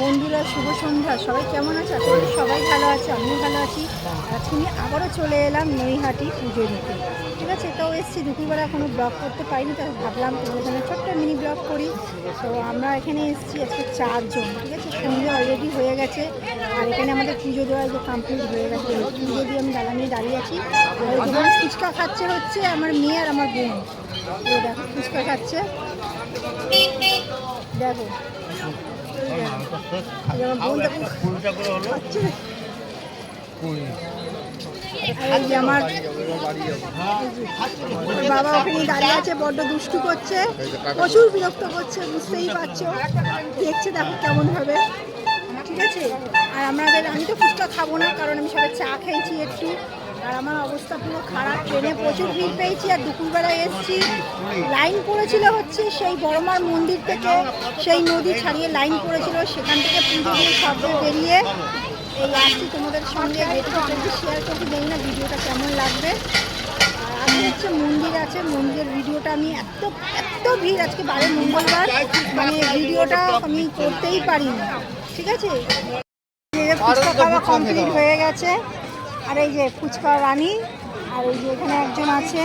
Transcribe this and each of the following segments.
বন্ধুরা, শুভ সন্ধ্যা। সবাই কেমন আছে? আশা সবাই ভালো আছে, আমিও ভালো আছি। আজকে আবারও চলে এলাম নৈহাটি পুজো দিতে। ঠিক আছে? তো এসেছি, দুপুরবেলা কোনো ব্লগ করতে পারিনি, তাই ভাবলাম এখানে ছোট্ট মিনি ব্লগ করি। তো আমরা এখানে এসেছি আজকে চারজন, ঠিক আছে? সন্ধ্যে অলরেডি হয়ে গেছে। আর এখানে আমাদের পুজো দেওয়া যে কমপ্লিট হয়ে গেছে। পুজো দিয়ে আমি দালানে দাঁড়িয়ে আছি। আর ফুচকা খাচ্ছে হচ্ছে আমার মেয়ে আর আমার বোন। তো দেখো, ফুচকা খাচ্ছে। দেখো। আমার বাবা ওখানে দাঁড়িয়ে আছে, বড্ড দুষ্টু করছে, প্রচুর বিরক্ত করছে, বুঝতেই পারছ। দেখছে দেখো কেমন হবে ঠিক আছে? আর আমাদের আমি তো ফুচকা খাব না, কারণ আমি সবাই চা খেয়েছি একটু। আর আমার অবস্থা পুরো খারাপ ট্রেনে প্রচুর ভিড় পেয়েছি আর দুপুরবেলায় এসেছি। লাইন পড়েছিল হচ্ছে সেই বড়মার মন্দির থেকে সেই নদী ছাড়িয়ে লাইন পড়েছিল সেখান থেকে পুজো দিয়ে শব্দ বেরিয়ে এই আসছি তোমাদের সঙ্গে। যেটুকু শেয়ার করতে জানি না ভিডিওটা কেমন লাগবে? আমি হচ্ছে মন্দির আছে মন্দিরের ভিডিওটা আমি এত এত ভিড় আজকে বারে মঙ্গলবার মানে ভিডিওটা আমি করতেই পারিনি। ঠিক আছে? ফুচকা খাওয়া কমপ্লিট হয়ে গেছে। আর এই যে ফুচকা রানী, আর এই যে এখানে একজন আছে,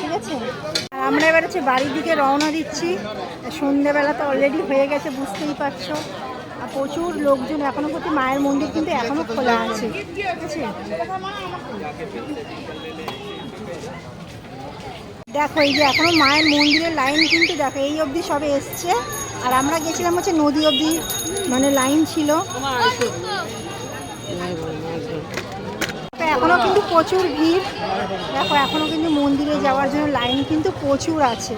ঠিক আছে? আর আমরা এবার হচ্ছে বাড়ির দিকে রওনা দিচ্ছি। সন্ধেবেলা তো অলরেডি হয়ে গেছে, বুঝতেই পারছ। আর প্রচুর লোকজন এখনও প্রতি মায়ের মন্দির কিন্তু এখনও খোলা আছে, ঠিক আছে? দেখো, এই যে এখনও মায়ের মন্দিরের লাইন কিন্তু দেখো, এই অবধি সবে এসছে। আর আমরা গেছিলাম হচ্ছে নদী অবধি মানে লাইন ছিল। তো এখনও কিন্তু প্রচুর ভিড়। দেখো এখনও কিন্তু মন্দিরে যাওয়ার জন্য লাইন কিন্তু প্রচুর আছে।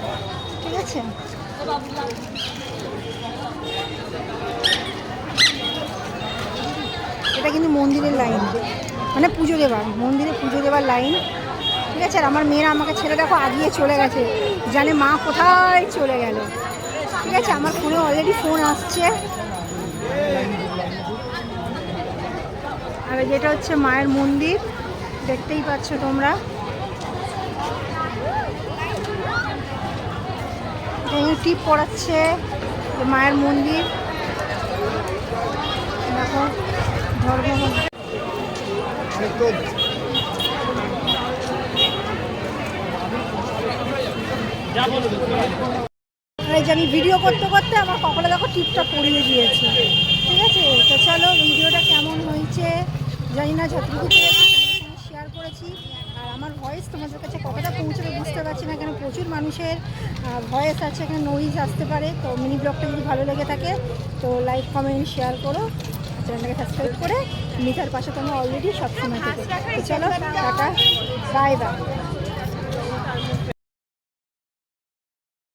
ঠিক আছে? এটা কিন্তু মন্দিরের লাইন। মানে পুজো দেবার, মন্দিরে পুজো দেবার লাইন। ঠিক আছে? আর আমার মেয়েরা, আমাকে ছেলে দেখো, আগিয়ে চলে গেছে। জানে মা কোথায় চলে গেল। ঠিক আছে? আমার ফোনে অলরেডি ফোন আসছে। আর যেটা হচ্ছে মায়ের মন্দির। দেখতেই পাচ্ছ তোমরা। টিপ পড়াচ্ছে মায়ের মন্দির। দেখো ধর্ম আমি ভিডিও করতে করতে আমার কপালে দেখো টিপটা পড়িয়ে দিয়েছে। ঠিক আছে? তো চলো ভিডিওটা কেমন হয়েছে জানি না, যতটুকু তোমাদের কাছে কতটা পৌঁছবে বুঝতে পারছি না, কেন প্রচুর মানুষের ভয়েস আছে, এখানে নইজ আসতে পারে। তো মিনি ব্লগটা যদি ভালো লেগে থাকে, তো লাইক কমেন্ট শেয়ার করো। চ্যানেলটাকে সাবস্ক্রাইব করে মিঠার পাশে তোমরা অলরেডি সবসময় চলো, টাটা। Bye bye